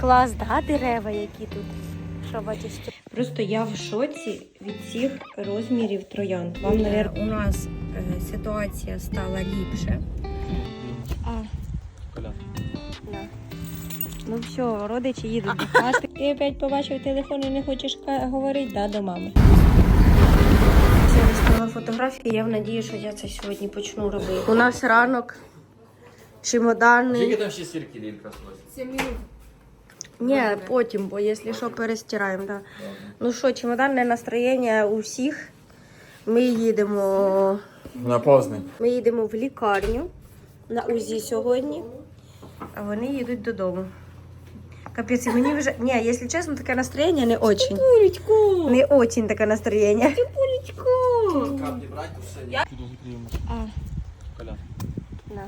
Клас, да, дерева, які тут. Що бачиш? Просто я в шоці від цих розмірів троянд. Вам, мабуть, у нас е, ситуація стала ліпше. А, Коля. Ну все, родичі їдуть до хати. Ти опять побачив телефон і не хочеш говорити, да, до мами. Це виставила фотографії, я в надії, що я це сьогодні почну робити. У нас ранок, чемодани. Скільки там ще стірки лілька сносить? Ні, потім, бо якщо що, перестираємо. Да. Ну що, чемоданне настроєння у всіх. Ми їдемо, На повзний. ми їдемо в лікарню на УЗІ сьогодні, а вони їдуть додому. Капець, мені вже. Ні, якщо чесно, таке настроєння не очень. Пулечку! Не очень таке настроєння. Пулечку! Каплі брати все. А, Коля. на.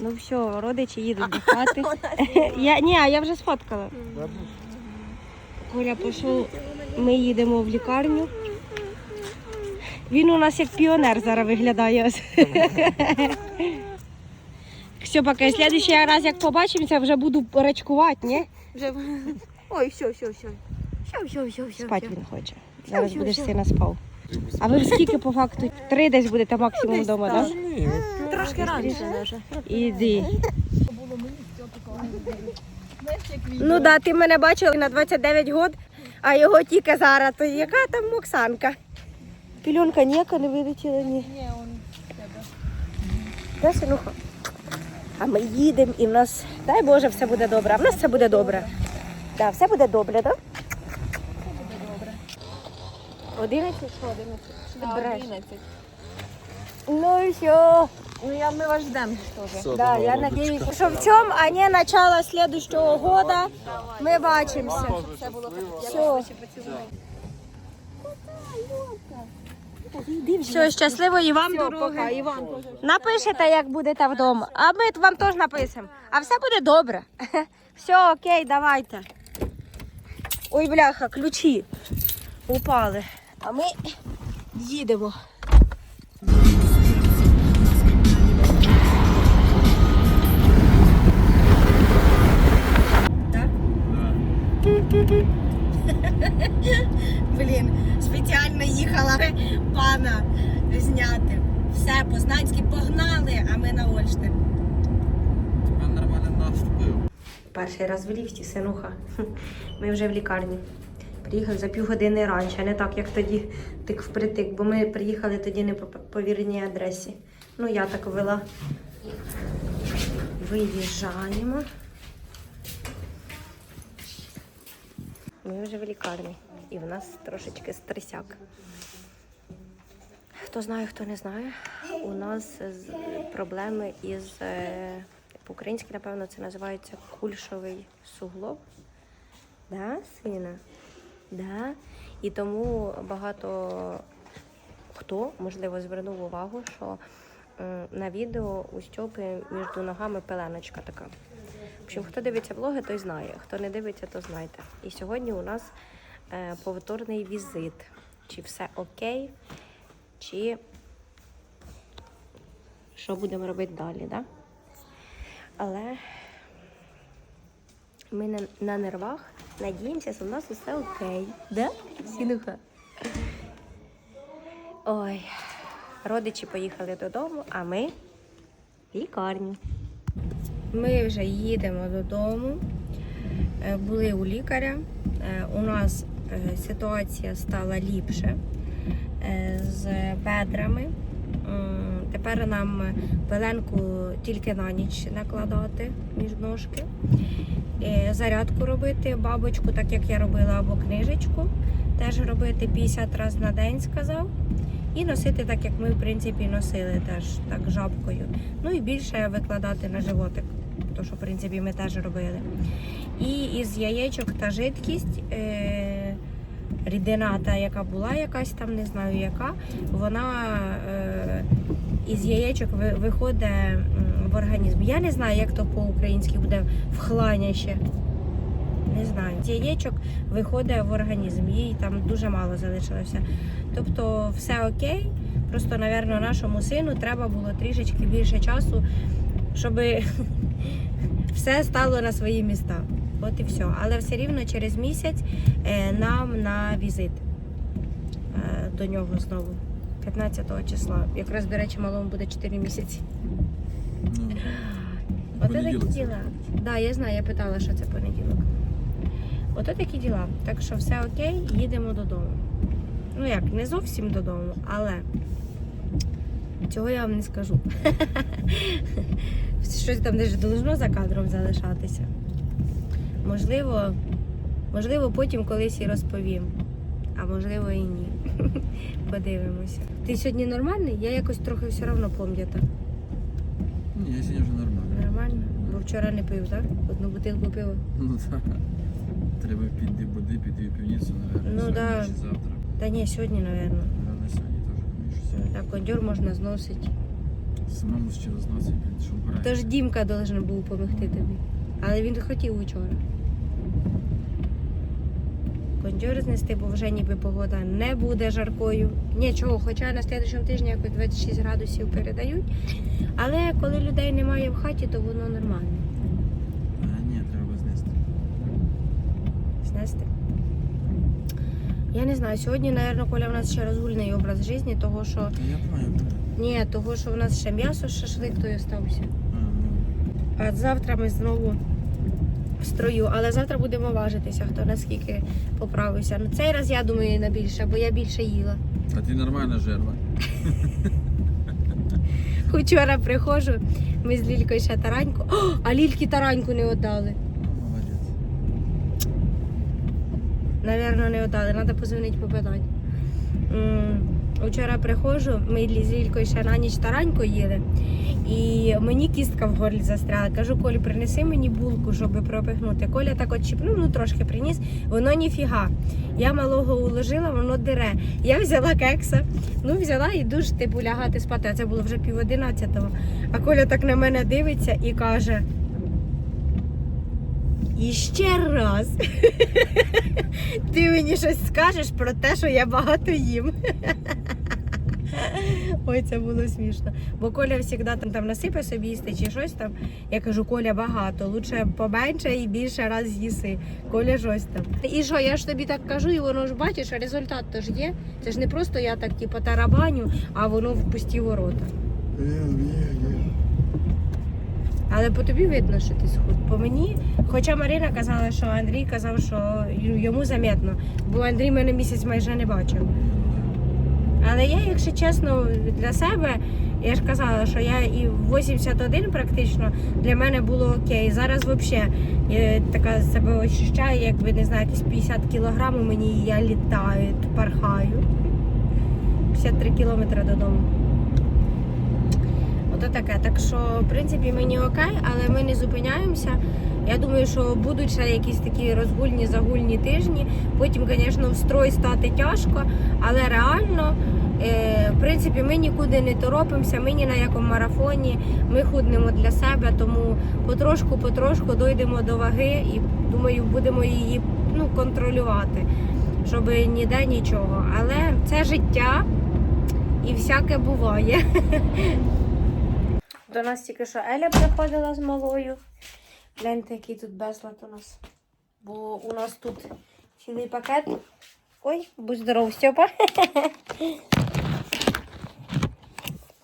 Ну все, родичі їдуть до хати. я, ні, я вже сфоткала. Коля пішов, ми їдемо в лікарню. Він у нас як піонер зараз виглядає. ось. Все, поки слідчий раз, як побачимося, вже буду рачкувати, ні? Вже... Ой, все, все, все. Все, все, все, все. Спать він хоче. Зараз будеш все. сина спав. А ви скільки по факту? Три десь будете максимум вдома, так? Трошки раніше даже. Іди. Ну да, ти мене бачила на 29 год, а його тільки зараз. То яка там Оксанка? Пільонка ніяка не вилетіла, ні. Ні, он тебе. синуха? А ми їдемо і в нас, дай Боже, все буде добре. А в нас все буде добре. Так, все буде добре, так? Добре. 11 що 11? Що ти береш? Ну і що? Ну, я, ми вас ждемо теж. Да, я надеюсь, що в цьому, а не начало следующего года ми бачимося. Все. Все, щасливої вам дороги. Напишете, як будете вдома. А ми вам теж напишемо. А все буде добре. Все, окей, давайте. Ой, бляха, ключі упали. А ми їдемо. Блін, спеціально їхала пана зняти. Все, Познанські погнали, а ми на Ольштин. Тебе нормально наступив. Перший раз в ліфті, синуха. Ми вже в лікарні. Приїхали за півгодини раніше, не так, як тоді тик впритик, бо ми приїхали тоді не по повірній адресі. Ну, я так вела. Виїжджаємо. Ми вже в лікарні. І в нас трошечки стресяк. Хто знає, хто не знає, у нас проблеми із е, по-українськи, напевно, це називається кульшовий суглоб. Да, сина? Да. І тому багато хто, можливо, звернув увагу, що на відео у Стьопи між ногами пеленочка така. В общем, хто дивиться влоги, той знає. Хто не дивиться, то знайте. І сьогодні у нас е, повторний візит. Чи все окей, чи що будемо робити далі, да? Але ми на нервах надіємося, що у нас усе окей. Да? Сінуха? Ой, родичі поїхали додому, а ми в лікарню. Ми вже їдемо додому. Е, Були у лікаря. Е, У нас е, ситуація стала ліпше з бедрами. Тепер нам пеленку тільки на ніч накладати між ножки. Е, Зарядку робити, бабочку, так як я робила, або книжечку. Теж робити 50 разів на день, сказав. І носити так, як ми в принципі носили, теж так жабкою. Ну і більше викладати на животик, то що в принципі ми теж робили. І із яєчок та жидкість. Е- Рідина та, яка була якась там, не знаю яка, вона е, із яєчок виходить в організм. Я не знаю, як то по-українськи буде вхланяще. Не знаю. З яєчок виходить в організм, їй там дуже мало залишилося. Тобто все окей. Просто, напевно, нашому сину треба було трішечки більше часу, щоб все стало на свої міста. От і все. Але все рівно через місяць е, нам на візит е, до нього знову. 15 числа. Якраз, до речі, малому буде 4 місяці. Ну, Ото такі діла. буде. Да, я знаю, я питала, що це понеділок. Ото такі діла. Так що все окей, їдемо додому. Ну як, не зовсім додому, але цього я вам не скажу. Щось там десь должно за кадром залишатися. Можливо, можливо, потім колись і розповім. А можливо і ні. Подивимося. Ти сьогодні нормальний? Я якось трохи все одно пом'ята. Ні, я сьогодні вже нормально. Нормально? Бо вчора не пив, так? Одну бутилку пива. Ну так. Треба піти води, піти в півницю, наверное. Ну, да. чи завтра. Та ні, сьогодні, напевно. Наверное, сьогодні теж думаю, що сьогодні. Так, кондьор можна зносити. Самому ще розносить, що вбирає. Тож Дімка должен був допомогти тобі. Але він хотів учора. Кондьор знести, бо вже ніби погода не буде жаркою. Нічого, хоча на слідчому тижні якось 26 градусів передають. Але коли людей немає в хаті, то воно нормально. А, ні, треба знести. Знести. Я не знаю, сьогодні, мабуть, Коля, у нас ще розгульний образ життя, того що. Я пам'ятаю. Ні, того, що у нас ще м'ясо, шашлик той остався. А, ну. А завтра ми знову в строю, але завтра будемо важитися, хто наскільки поправився. Ну цей раз я думаю на більше, бо я більше їла. А ти нормальна жерва. Вчора приходжу, ми з Лількою ще тараньку. О, а Лільки тараньку не віддали. Молодець. Навірно, не віддали, треба позвонити попитати. Вчора приходжу, ми з Лількою ще на ніч тараньку їли, і мені кістка в горлі застряла. Кажу, Колі, принеси мені булку, щоб пропихнути. Коля так от чіпнув, ну трошки приніс, воно ніфіга. Я малого уложила, воно дире. Я взяла кекса, ну взяла і душ, типу, лягати спати, а це було вже пів одинадцятого. А Коля так на мене дивиться і каже. І ще раз. Ти мені щось скажеш про те, що я багато їм. Ой, це було смішно. Бо Коля завжди там, там насипе собі їсти чи щось там. Я кажу, Коля багато, лучше поменше і більше раз з'їси. Коля щось там. І що, я ж тобі так кажу, і воно ж бачиш, а результат то ж є. Це ж не просто я так типу, тарабаню, а воно в пусті ворота. Але по тобі видно, що ти схуд. По мені, хоча Марина казала, що Андрій казав, що йому замітно, бо Андрій мене місяць майже не бачив. Але я, якщо чесно, для себе, я ж казала, що я і 81 практично для мене було окей. Зараз взагалі я така себе ощущаю, якби не знаю, якісь 50 кілограм у мені я літаю, пархаю. 53 кілометри додому. Ото таке. Так що, в принципі, мені окей, але ми не зупиняємося. Я думаю, що будуть ще якісь такі розгульні загульні тижні. Потім, звісно, в строй стати тяжко, але реально, е, в принципі, ми нікуди не торопимося, ми ні на якому марафоні, ми худнемо для себе, тому потрошку-потрошку дійдемо до ваги і думаю, будемо її ну, контролювати, щоб ніде нічого. Але це життя і всяке буває. До нас тільки що Еля приходила з малою. Гляньте, який тут безлад у нас. Бо у нас тут цілий пакет. Ой, будь здоров, Степа.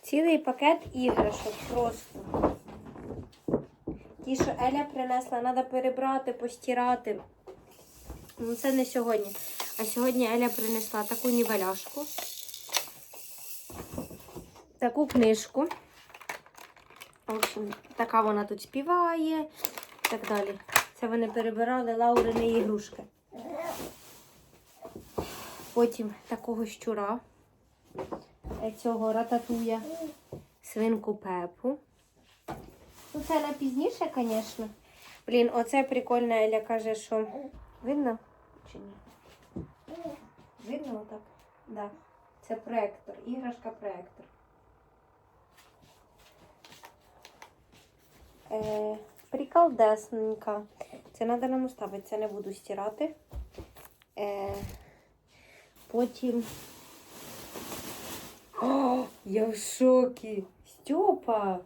Цілий пакет іграшок просто. Ті, що Еля принесла, треба перебрати, постирати. Ну, це не сьогодні. А сьогодні Еля принесла таку нівеляшку, таку книжку. В общем, така вона тут співає так далі. Це вони перебирали Лаурини ігрушки. Потім такого щура, е, цього рататуя, свинку пепу. Ну, це на пізніше, звісно. Блін, оце прикольно, Еля каже, що видно чи ні? Видно отак? Да. Це проектор, іграшка проектор. Е, приколдесненька. Це треба нам ставити, це не буду стирати. Е, потім. О, я в шокі. Стьопа!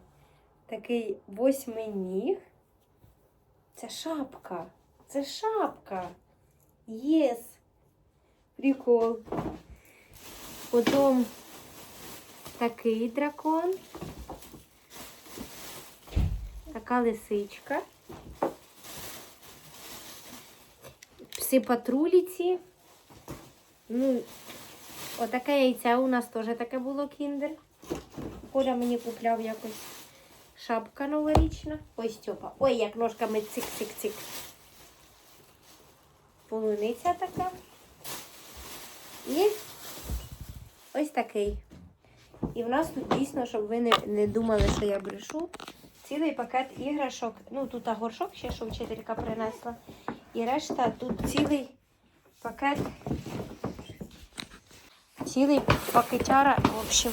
Такий восьмий ніг. Це шапка. Це шапка. Єс. Прикол. Потім такий дракон. Така лисичка. Пси патруліці. Ну, отаке яйце у нас теж таке було кіндер. Коля мені купляв якось шапка новорічна. Ой, Стьопа. Ой, як ножками цик-цик-цик. Полуниця така. І ось такий. І в нас тут дійсно, щоб ви не, не думали, що я брешу, цілий пакет іграшок. Ну, тут горшок ще, що вчителька принесла. І решта тут цілий пакет. Цілий пакетяра, в общем,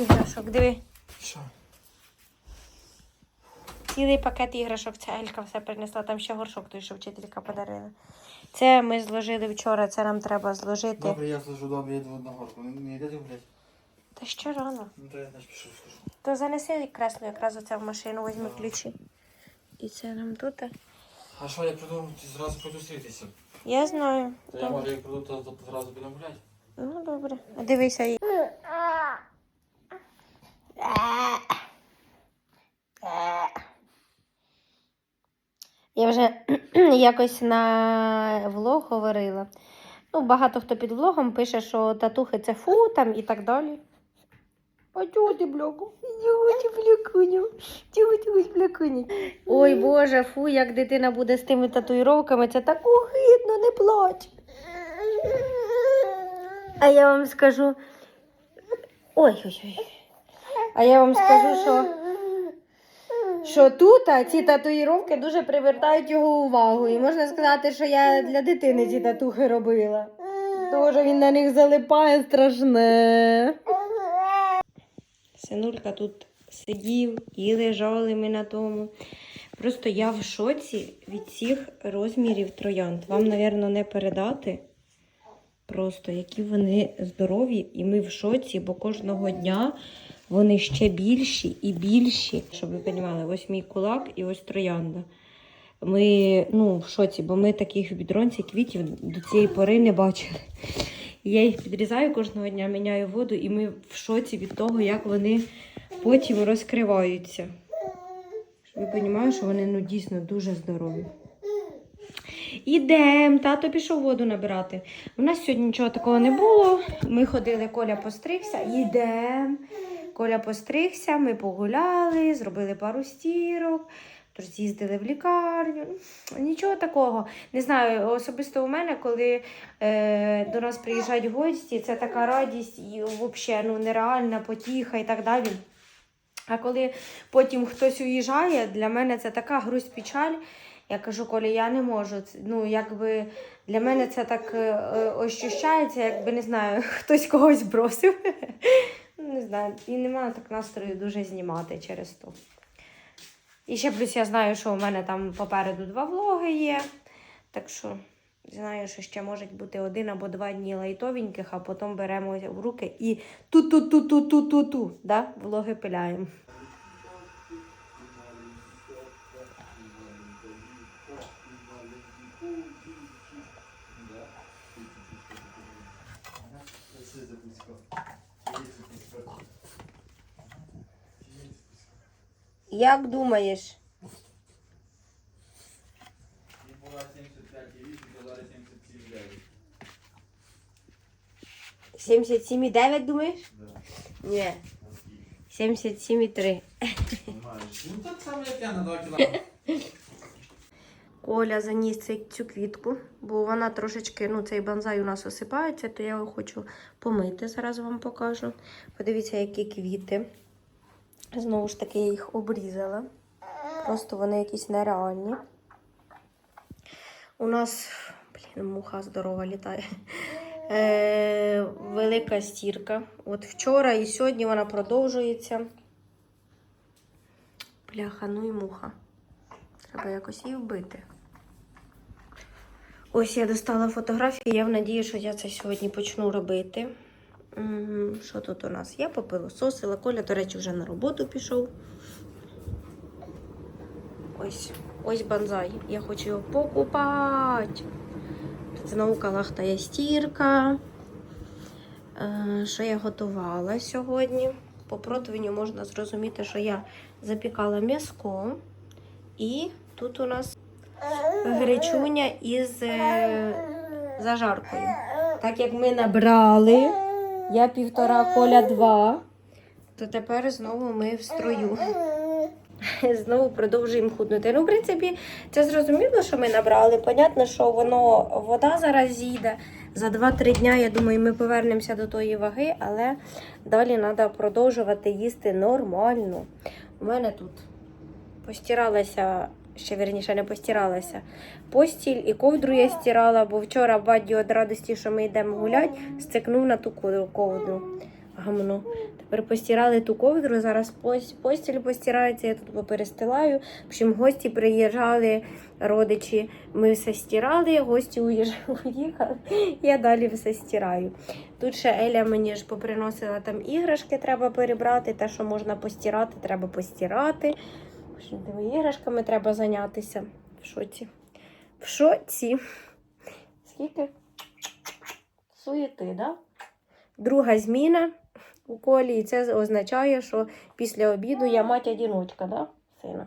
іграшок. Диви. Що? Цілий пакет іграшок. Ця Елька все принесла. Там ще горшок той, що вчителька подарила. Це ми зложили вчора, це нам треба зложити. Добре, я слежу, добре, я йду на горку. Не, йдете гуляти? Та що рано? Ну, то я теж пішов, скажу. То занеси кресло якраз оце в машину, візьми ключі. І це нам тут. А що, я прийду, ти зразу прийду зустрітися. Я знаю. То я може, як прийду, то, то зразу підемо гуляти. Ну, добре. А дивися. їй. Я вже якось на влог говорила. Ну, багато хто під влогом пише, що татухи це фу там і так далі. А чого ти бляку? Чого ти блякуню? Чого ти блякуню? Ой Боже, фу, як дитина буде з тими татуїровками, це так огидно, не плач. А я вам скажу. Ой-ой-ой. А я вам скажу, що, що тут а, ці татуїровки дуже привертають його увагу. І можна сказати, що я для дитини ці татухи робила. Тому що він на них залипає страшне. Синулька тут сидів і лежали ми на тому. Просто я в шоці від цих розмірів троянд. Вам, мабуть, не передати. Просто які вони здорові, і ми в шоці, бо кожного дня вони ще більші і більші. Щоб ви розуміли, ось мій кулак і ось троянда. Ми ну, в шоці, бо ми таких відронців квітів до цієї пори не бачили. Я їх підрізаю кожного дня, міняю воду, і ми в шоці від того, як вони потім розкриваються. Ви розуміли, що вони ну, дійсно дуже здорові. Ідем, тато пішов воду набирати. У нас сьогодні нічого такого не було. Ми ходили, Коля постригся. Ідем. Коля постригся, ми погуляли, зробили пару стірок, тож з'їздили в лікарню. Нічого такого. Не знаю, особисто у мене, коли е, до нас приїжджають гості, це така радість і взагалі ну, нереальна потіха і так далі. А коли потім хтось уїжджає, для мене це така грусть печаль. Я кажу, Коля, я не можу. Ну, якби для мене це так е, е, ощущається, якби не знаю, хтось когось бросив. Ну, не знаю, і немає так настрою дуже знімати через то. І ще плюс я знаю, що у мене там попереду два влоги є. Так що знаю, що ще може бути один або два дні лайтовеньких, а потім беремо в руки і ту-ту-ту-ту-ту-ту-ту, да? влоги пиляємо. Як думаєш? була 75,8, то зараз 77,9. 77,9 думаєш? Да. Ні. 77,3. Ну так само, як я на 2 кілограми. Коля заніс цей- цю квітку, бо вона трошечки, ну, цей банзай у нас осипається, то я його хочу помити. Зараз вам покажу. Подивіться, які квіти. Знову ж таки, я їх обрізала. Просто вони якісь нереальні. У нас, блін, муха здорова літає. Е, велика стірка. От вчора і сьогодні вона продовжується. Бляха, ну і муха. Треба якось її вбити. Ось я достала фотографії. Я в надії, що я це сьогодні почну робити. Що тут у нас? Я попилососила. Коля, до речі, вже на роботу пішов. Ось ось банзай. Я хочу його покупати. Знову калахтає стірка. Е, Що я готувала сьогодні? По противню можна зрозуміти, що я запікала м'язко. І тут у нас гречуня із е, зажаркою. Так як ми набрали, я півтора коля два, то тепер знову ми в строю. Знову продовжуємо худнути. Ну, в принципі, це зрозуміло, що ми набрали. Понятно, що воно вода зараз зійде. За 2-3 дня, я думаю, ми повернемося до тої ваги, але далі треба продовжувати їсти нормально. У мене тут постиралася, ще вірніше не постиралася. Постіль і ковдру я стирала, бо вчора бадді від радості, що ми йдемо гуляти, стикнув на ту ковдру-. Гамно. Тепер постирали ту ковдру, зараз постіль постирається, я тут поперестилаю. В общем, гості приїжджали, родичі, ми все стирали, гості уїхали, я далі все стираю. Тут ще Еля мені ж поприносила там іграшки, треба перебрати, те, що можна постирати, треба постирати. Общем, тими іграшками треба зайнятися. В шоці. В шоці. Скільки? Суєти, да? Друга зміна у колі, і це означає, що після обіду я мать одіночка, да, сина?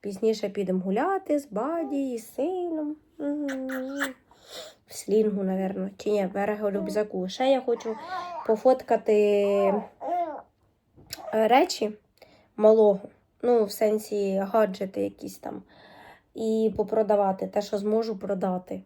Пізніше підемо гуляти з баді, і сином. В слінгу, напевно. Чи ні, берега рюкзаку. Ще я хочу пофоткати е, речі малого. Ну, в сенсі гаджети якісь там. І попродавати те, що зможу продати.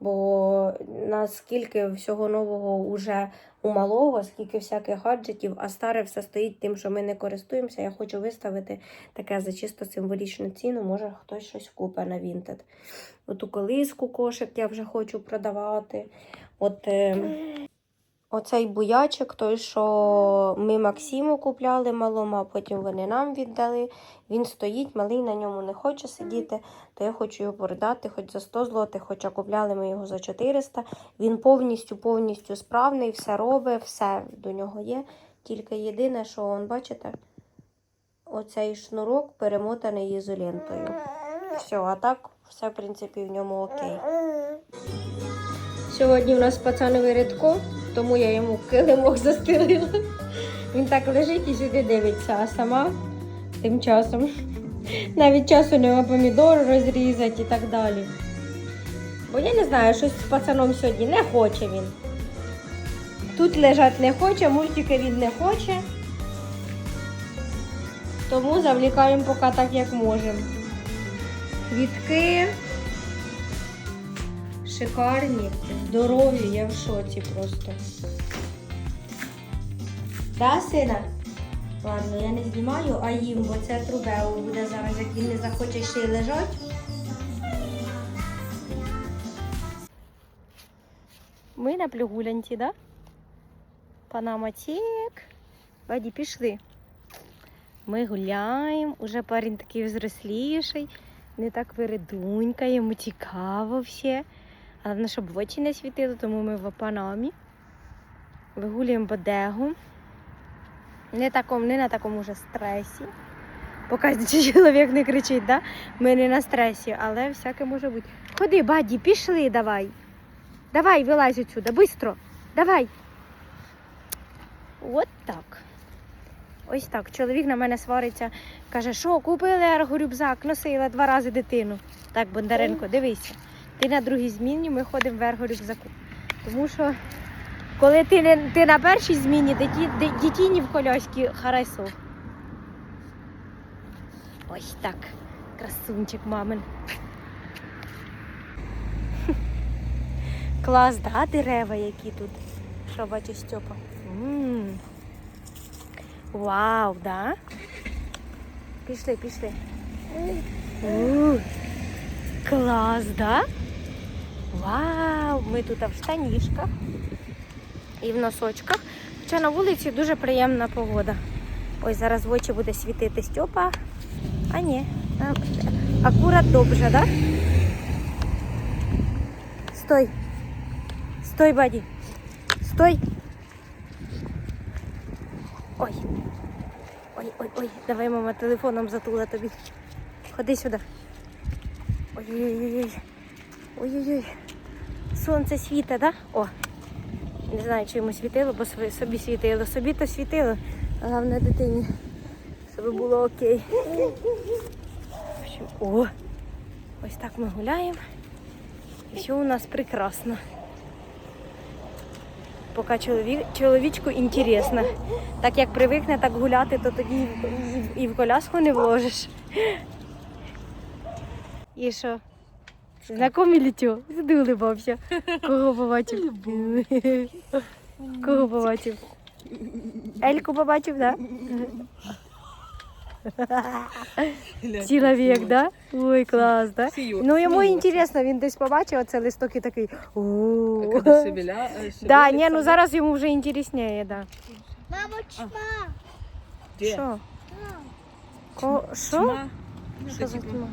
Бо наскільки всього нового уже у малого, скільки всяких гаджетів, а старе все стоїть тим, що ми не користуємося. Я хочу виставити таке за чисто символічну ціну. Може хтось щось купить на Vinted. Оту колиску кошик я вже хочу продавати. От е, оцей буячик, той, що ми Максиму купляли малому, а потім вони нам віддали. Він стоїть, малий на ньому не хоче сидіти, то я хочу його продати хоч за 100 злотих, хоча купляли ми його за 400. Він повністю повністю справний, все робить, все до нього є. Тільки єдине, що он, бачите, оцей шнурок перемотаний ізолентою. Все, а так все, в принципі, в ньому окей. Сьогодні у нас пацанове рядко, тому я йому килимок застелила. Він так лежить і сюди дивиться, а сама тим часом навіть часу нема помідор розрізати і так далі. Бо я не знаю, щось з пацаном сьогодні не хоче він. Тут лежать не хоче, мультики він не хоче. Тому завлікаємо поки так, як можемо. Квітки шикарні, здорові, я в шоці просто. Да, сина? Ладно, я не знімаю, а їм, бо це трубео буде зараз, як він не захоче ще й лежати. Ми на плюгулянці, да? Панаматік. Ваді, пішли. Ми гуляємо, уже парень такий взросліший, не так виридунька, йому цікаво все. Головне, щоб в очі не світило, тому ми в панамі. Вигулюємо бодегу. Не, таком, не на такому вже стресі. Поки чоловік не кричить, да? ми не на стресі, але всяке може бути. Ходи, баді, пішли, давай. Давай, вилазь отсюда, быстро. Давай. От так. Ось так. Чоловік на мене свариться, каже, що купили ергорюкзак, носила два рази дитину. Так, Бондаренко, дивися. Ти на другій зміні, ми ходимо в ергорюкзаку. Тому що коли ти, не, ти на першій зміні, ди- дитині в коляскі хорошо. Ось так. Красунчик мамин. Клас, да, дерева які тут. Що бачиш, Степа? Вау, да? Пішли, пішли. Клас, да? Вау! Ми тут в штанішках і в носочках. Хоча на вулиці дуже приємна погода. Ось зараз в очі буде світити Степа. А ні. Акурат добре, да? Стой. Стой, баді. Стой. Ой. Ой, ой, ой. Давай, мама, телефоном затула тобі. Ходи сюди. Ой-ой-ой. Ой-ой-ой. Сонце світе, да? О. Не знаю, чи йому світило, бо собі світило. Собі то світило, головне дитині. Щоб було окей. О! Ось так ми гуляємо. І все у нас прекрасно. Поки чоловік, чоловічку інтересно. Так як привикне так гуляти, то тоді і в коляску не вложиш. І що? Знакомі літьо? Сюди улибався. Кого побачив? Кого побачив? Ельку побачив, так? Да? Чоловік, да? Ой, клас, да? Ну йому інтересно, він десь побачив оце листок і такий. Э, Да, ні, ну зараз йому вже інтересніше, да. Мама, чма. Що? Що? Що за тьма?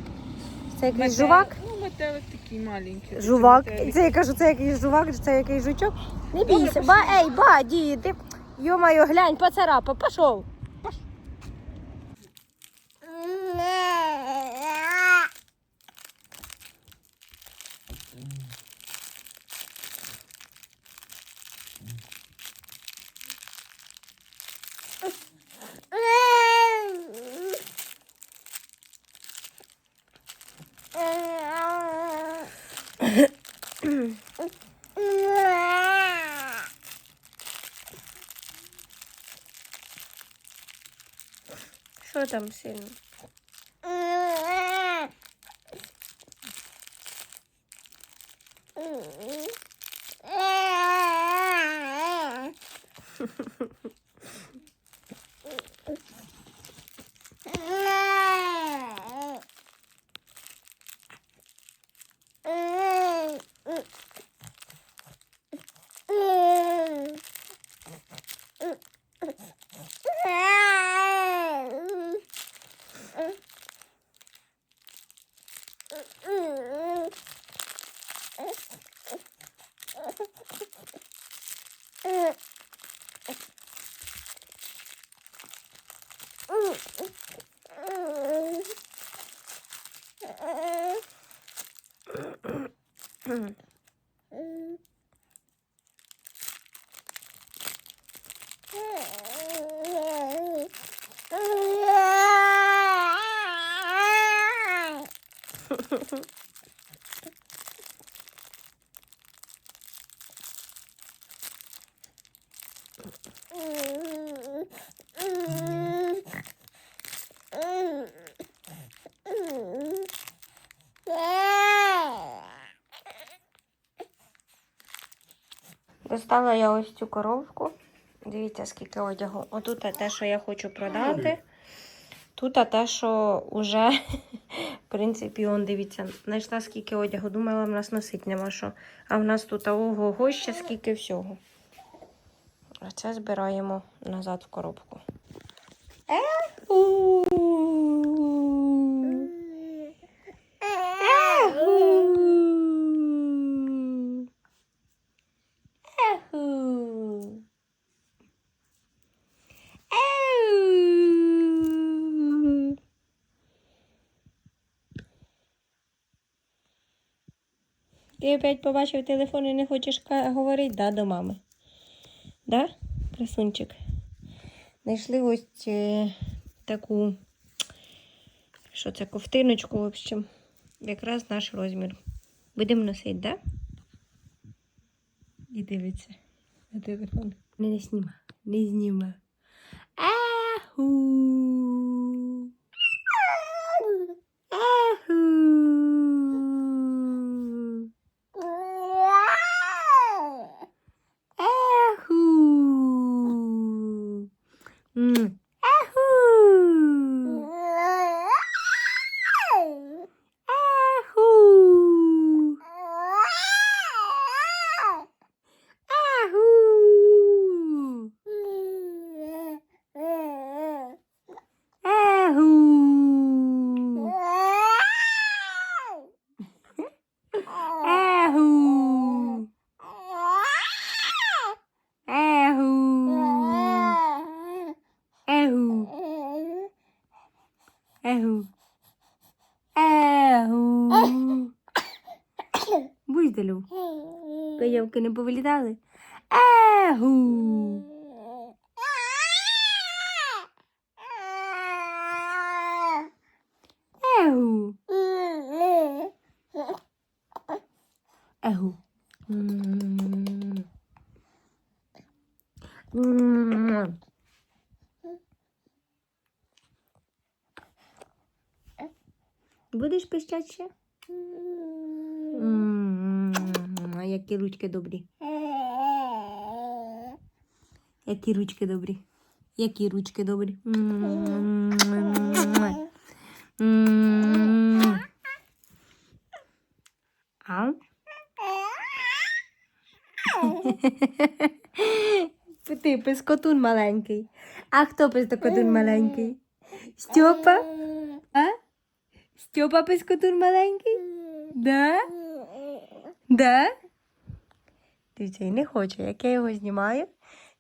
Це якийсь метелик. жувак? Ну, метелик такий маленький. Це Жувак. метелик. Це я кажу, це якийсь жувак, це якийсь жучок. Не бійся, ба, ей, ба, діти. Йо-моє, глянь, поцарапа, пішов. Що там Mm-hmm. Достала я ось цю коробку. Дивіться, скільки одягу. Отут те, що я хочу продати. Тут те, що вже, в принципі, он дивіться, знайшла скільки одягу. Думала, в нас носить нема що. А в нас тут ого ще скільки всього. А це збираємо назад в коробку. Еху! Ти опять побачив телефон і не хочеш говорити, да, до мами? Да, красунчик? Знайшли ось е, таку, що це, ковтиночку, в общем, якраз наш розмір. Будемо носити, да? І дивиться на телефон. Не, не сніма, не зніма. Аху. Егу. Егу. Буйзелю. Пиявки не повилітали. Егу. Ще? А які ручки добрі. Які ручки добрі. Які ручки добрі. М. М. А? Ти пискотун маленький. А хто пискотун маленький? Стьопа? А? Стьопа пискотун маленький? Да? Да? Дивіться, він не хоче. Як я його знімаю,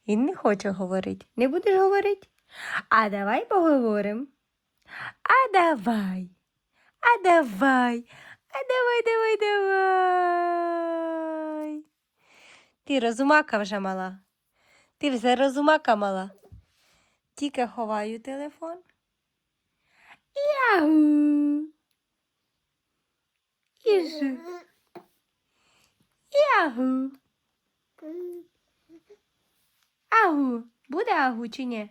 він не хоче говорити. Не будеш говорити? А давай поговоримо. А давай. А давай. А давай, давай, давай. Ти розумака вже мала. Ти вже розумака мала. Тільки ховаю телефон. Яу. Іжу. Ягу. Агу. Буде агу чи ні?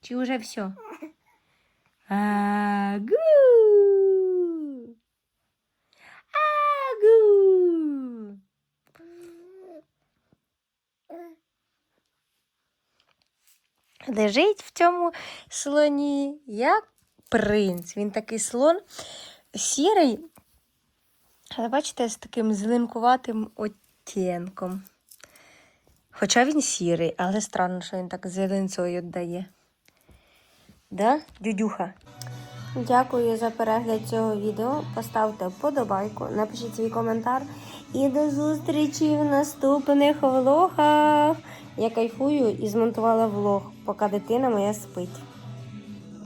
Чи вже все? Агу. Агу. Лежить в цьому слоні як принц. Він такий слон сірий, але бачите, з таким зеленкуватим оттінком. Хоча він сірий, але странно, що він так зеленцою віддає. Да, дюдюха? Дякую за перегляд цього відео. Поставте вподобайку, напишіть свій коментар. І до зустрічі в наступних влогах. Я кайфую і змонтувала влог, поки дитина моя спить.